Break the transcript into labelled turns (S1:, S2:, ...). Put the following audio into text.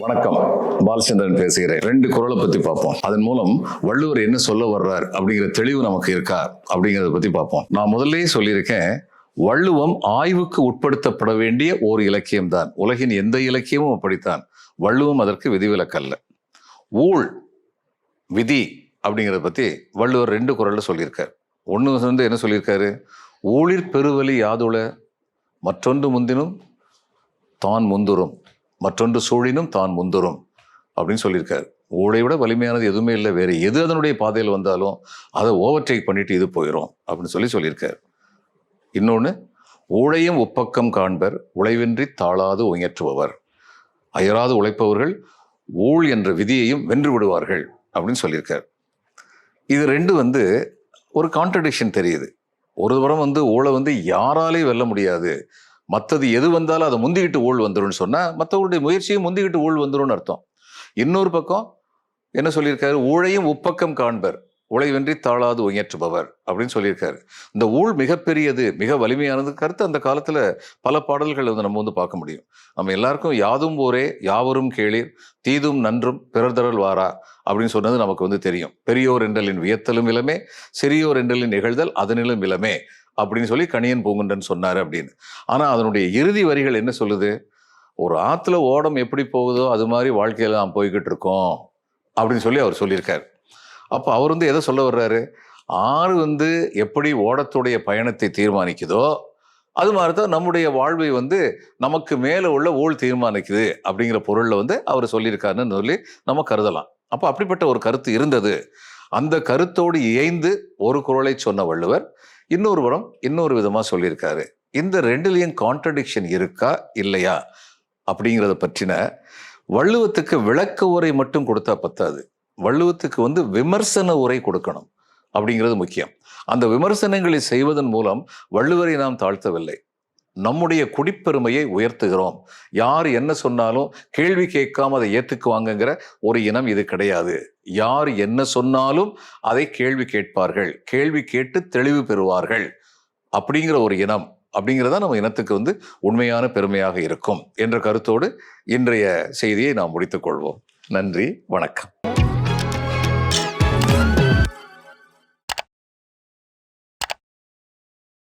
S1: வணக்கம். பாலச்சந்திரன் பேசுகிறேன். ரெண்டு குரலை பத்தி பார்ப்போம். அதன் மூலம் வள்ளுவர் என்ன சொல்ல வர்றார் அப்படிங்கிற தெளிவு நமக்கு இருக்கா அப்படிங்கிறத பத்தி பார்ப்போம். நான் முதல்லயே சொல்லியிருக்கேன் வள்ளுவம் ஆய்வுக்கு உட்படுத்தப்பட வேண்டிய ஓர் இலக்கியம் தான் உலகின் எந்த இலக்கியமும் அப்படித்தான். வள்ளுவம் அதற்கு விதிவிலக்கல்ல. ஊழ் விதி அப்படிங்கிறத பத்தி வள்ளுவர் ரெண்டு குரல்ல சொல்லியிருக்கார். ஒன்று வந்து என்ன சொல்லியிருக்காரு? ஊழிற் பெருவலி யாதுள மற்றொன்று முந்தினும் தான் முந்துரும் மற்றொன்று சூழினும் தான் முந்துரும் அப்படின்னு சொல்லியிருக்காரு. ஊழை விட வலிமையானது எதுவுமே இல்லை. வேறு எது அதனுடைய பாதையில் வந்தாலும் அதை ஓவர்டேக் பண்ணிட்டு இது போயிடும் அப்படின்னு சொல்லி சொல்லியிருக்காரு. இன்னொன்று ஊழையும் உப்பக்கம் காண்பர் உழைவின்றி தாழாது உயற்றுபவர். அயராது உழைப்பவர்கள் ஊழ் என்ற விதியையும் வென்று விடுவார்கள் அப்படின்னு சொல்லியிருக்கார். இது ரெண்டு வந்து ஒரு கான்ட்ரடிக்ஷன் தெரியுது. ஒரு புறம் வந்து ஊழை வந்து யாராலையும் வெல்ல முடியாது. மற்றது எது வந்தாலும் அதை முந்திக்கிட்டு ஊழ் வந்துடும் சொன்னால் மற்றவருடைய முயற்சியும் முந்திக்கிட்டு ஊழ் வந்துடும் அர்த்தம். இன்னொரு பக்கம் என்ன சொல்லியிருக்காரு? ஊழையும் உப்பக்கம் காண்பர். உழைவின்றி தாழாது உயற்றுபவர் அப்படின்னு சொல்லியிருக்காரு. இந்த ஊழ் மிகப்பெரியது மிக வலிமையானது கருத்து அந்த காலத்தில் பல பாடல்கள் வந்து நம்ம வந்து பார்க்க முடியும். நம்ம எல்லாருக்கும் யாதும் ஊரே யாவரும் கேளீர் தீதும் நன்றும் பிறர்தரல் வாரா அப்படின்னு சொன்னது நமக்கு வந்து தெரியும். பெரியோர் என்றலின் வியத்தலும் இளமே சிறியோர் என்றலின் நிகழ்தல் அதனிலும் இளமே அப்படின்னு சொல்லி கணியன் பூங்குண்டன் சொன்னார் அப்படின்னு. ஆனால் அதனுடைய இறுதி வரிகள் என்ன சொல்லுது? ஒரு ஆற்றுல ஓடம் எப்படி போகுதோ அது மாதிரி வாழ்க்கையில் நாம் போய்கிட்டு இருக்கோம் அப்படின்னு சொல்லி அவர் சொல்லியிருக்கார். அப்போ அவர் வந்து எதை சொல்ல வர்றாரு? ஆறு வந்து எப்படி ஓடத்துடைய பயணத்தை தீர்மானிக்குதோ அது மாதிரி தான் நம்முடைய வாழ்வை வந்து நமக்கு மேலே உள்ள ஊழ் தீர்மானிக்குது அப்படிங்கிற பொருளில் வந்து அவர் சொல்லியிருக்காருன்னு சொல்லி நம்ம கருதலாம். அப்போ அப்படிப்பட்ட ஒரு கருத்து இருந்தது. அந்த கருத்தோடு இயைந்து ஒரு குரலை சொன்ன வள்ளுவர் இன்னொரு புறம் இன்னொரு விதமாக சொல்லியிருக்காரு. இந்த ரெண்டுலேயும் கான்ட்ரடிக்ஷன் இருக்கா இல்லையா? அப்படிங்கிறத பற்றின வள்ளுவத்துக்கு விளக்க உரை மட்டும் கொடுத்தா பத்தாது. வள்ளுவத்துக்கு வந்து விமர்சன உரை கொடுக்கணும் அப்படிங்கிறது முக்கியம். அந்த விமர்சனங்களை செய்வதன் மூலம் வள்ளுவரை நாம் தாழ்த்தவில்லை. நம்முடைய குடிப்பெருமையை உயர்த்துகிறோம். யார் என்ன சொன்னாலும் கேள்வி கேட்காம அதை ஏற்றுக்குவாங்கங்கிற ஒரு இனம் இது கிடையாது. யார் என்ன சொன்னாலும் அதை கேள்வி கேட்பார்கள். கேள்வி கேட்டு தெளிவு பெறுவார்கள். அப்படிங்கிற ஒரு இனம் அப்படிங்கிறதா நம்ம இனத்துக்கு வந்து உண்மையான பெருமையாக இருக்கும் என்ற கருத்தோடு இன்றைய செய்தியை நாம் முடித்துக் கொள்வோம். நன்றி வணக்கம்.